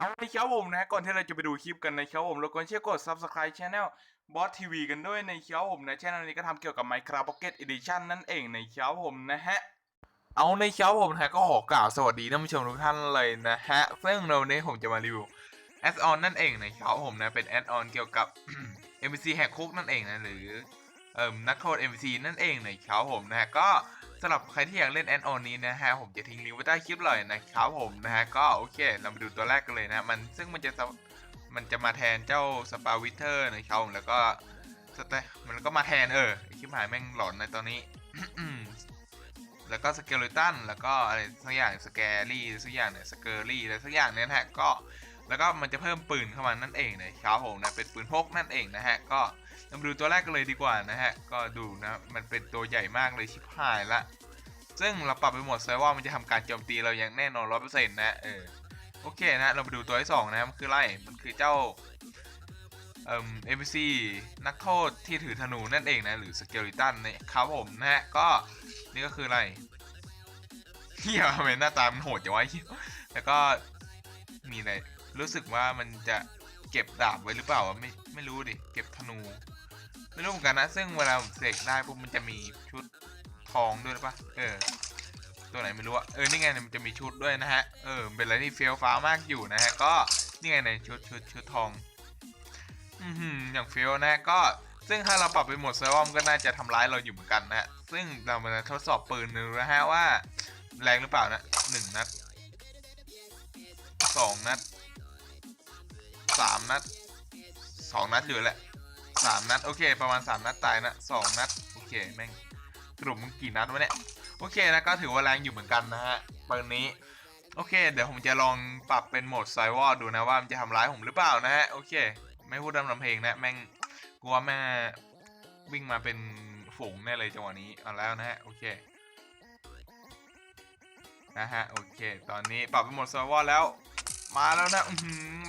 เอาในครับผมนะก่อนที่เราจะไปดูคลิปกันนะครับผมเราควรเชื่อกด subscribe channel Boss TV กันด้วยในครับผมนะ channel นี้ก็ทำเกี่ยวกับ Minecraft Pocket Edition นั่นเองในครับผมนะฮะเอาในครับผมนะก็ขอกล่าวสวัสดีท่านผู้ชมทุกท่านเลยนะฮะซึ่งในวันนี้ผมจะมารีวิว a d on นั่นเองนะครับผมนะเป็น add on เกี่ยวกับ MVC แหกคุกนั่นเองนะหรือเอ่มนักโทษ MVC นั่นเองนะครับผมนะฮะก็ สำหรับใครที่อยากเล่น add on นี้นะฮะผมจะทิ้งลิงก์ไว้ใต้คลิปเลยนะครับผมนะฮะก็โอเคเรามาดูตัวแรกกันเลยนะมันซึ่งมันจะมันจะมาแทนเจ้าสปาวิเทอร์นะครับผมแล้วก็สเตมันก็มาแทนเออคลิปหายแม่งหลอนในตอนนี้แล้วก็สเกเลตันแล้วก็อะไรสักอย่างสแกรี่สักอย่างเนี่ยสเกอรี่อะไรสักอย่างเนี่ยนะฮะก็ แล้วก็มันจะเพิ่มปืนเข้ามานั่นเองนะครับผมนะเป็นปืนพกนั่นเองนะฮะก็มาดูตัวแรกกันเลยดีกว่านะฮะก็ดูนะมันเป็นตัวใหญ่มากเลยชิบหายละซึ่งเราปรับไปหมดเซว่ามันจะทำการโจมตีเราอย่างแน่นอนร้อยเปอร์เซ็นต์นะเออโอเคนะเราไปดูตัวที่สองนะมันคืออะไรมันคือเจ้าเอ่อ NPC นักโทษที่ถือธนูนั่นเองนะหรือสเกลิตันเนี่ยครับผมนะฮะก็นี่ก็คืออะไรเฮียทำไมหน้าตามันโหดจังวะแล้วก็มีอะไร รู้สึกว่ามันจะเก็บดาบไว้หรือเปล่าไม่ไม่รู้ดิ เก็บธนู ไม่รู้เหมือนกันนะ ซึ่งเวลาเสกได้ปุ๊บมันจะมีชุดทองด้วยหรือปะเออ ตัวไหนไม่รู้อะเออ นี่ไงมันจะมีชุดด้วยนะฮะ เออ เป็นอะไรที่เฟี้ยวฟ้ามากอยู่นะฮะ ก็นี่ไงในชุดชุดชุดทอง อือหือย่างเฟี้ยวนะก็ซึ่งถ้าเราปรับไปหมดเซอร์วอมก็น่าจะทำร้ายเราอยู่เหมือนกันนะฮะซึ่งเรามาทดสอบปืนดูนะฮะว่า แรงหรือเปล่านะหนึ่งนัดสองนัด สามนัดสองนัดอยู่แหละสามนัดโอเค ประมาณสามนัดตายนะสองนัดโอเคแม่งสรุปมึงกี่นัดวะเนี่ยโอเคนะก็ถือว่าแรงอยู่เหมือนกันนะฮะปืนนี้โอเค เดี๋ยวผมจะลองปรับเป็นโหมดไซวอร์ดูนะว่ามันจะทำร้ายผมหรือเปล่านะฮะโอเค ไม่พูดดำลำเพลงนะแม่งกลัวแม่วิ่งมาเป็นฝูงแน่เลยจังหวะนี้เอาแล้วนะฮะโอเคนะฮะโอเค ตอนนี้ปรับเป็นโหมดไซวอร์แล้ว มาแล้วนะ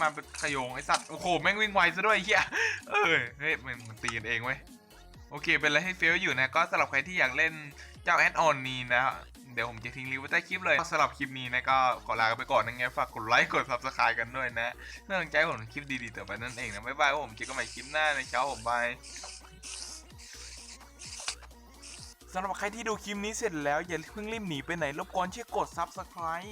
มาเป็นขยงไอสัตว์โอ้โหแม่งวิ่งไวซะด้วยเฮียเออเฮ้ยมันมันตีกันเองเว้ยโอเค เป็นอะไรให้เฟลอยู่นะ ก็สำหรับใครที่อยากเล่นเจ้าแอดออนนี้นะ เดี๋ยวผมจะทิ้งลิงก์ไว้ใต้คลิปเลยสำหรับคลิปนี้นะก็ขอลาไปก่อนนะไงฝากกดไลค์กด subscribe กันด้วยนะเพื่อนกำลังใจผมคลิปดีๆต่อไปนั่นเองนะบ๊ายบายผมเจอกันใหม่คลิปหน้าในเช้าผมบายสำหรับใครที่ดูคลิปนี้เสร็จแล้วอย่าเพิ่งรีบหนีไปไหนรบกวนช่วยกด subscribe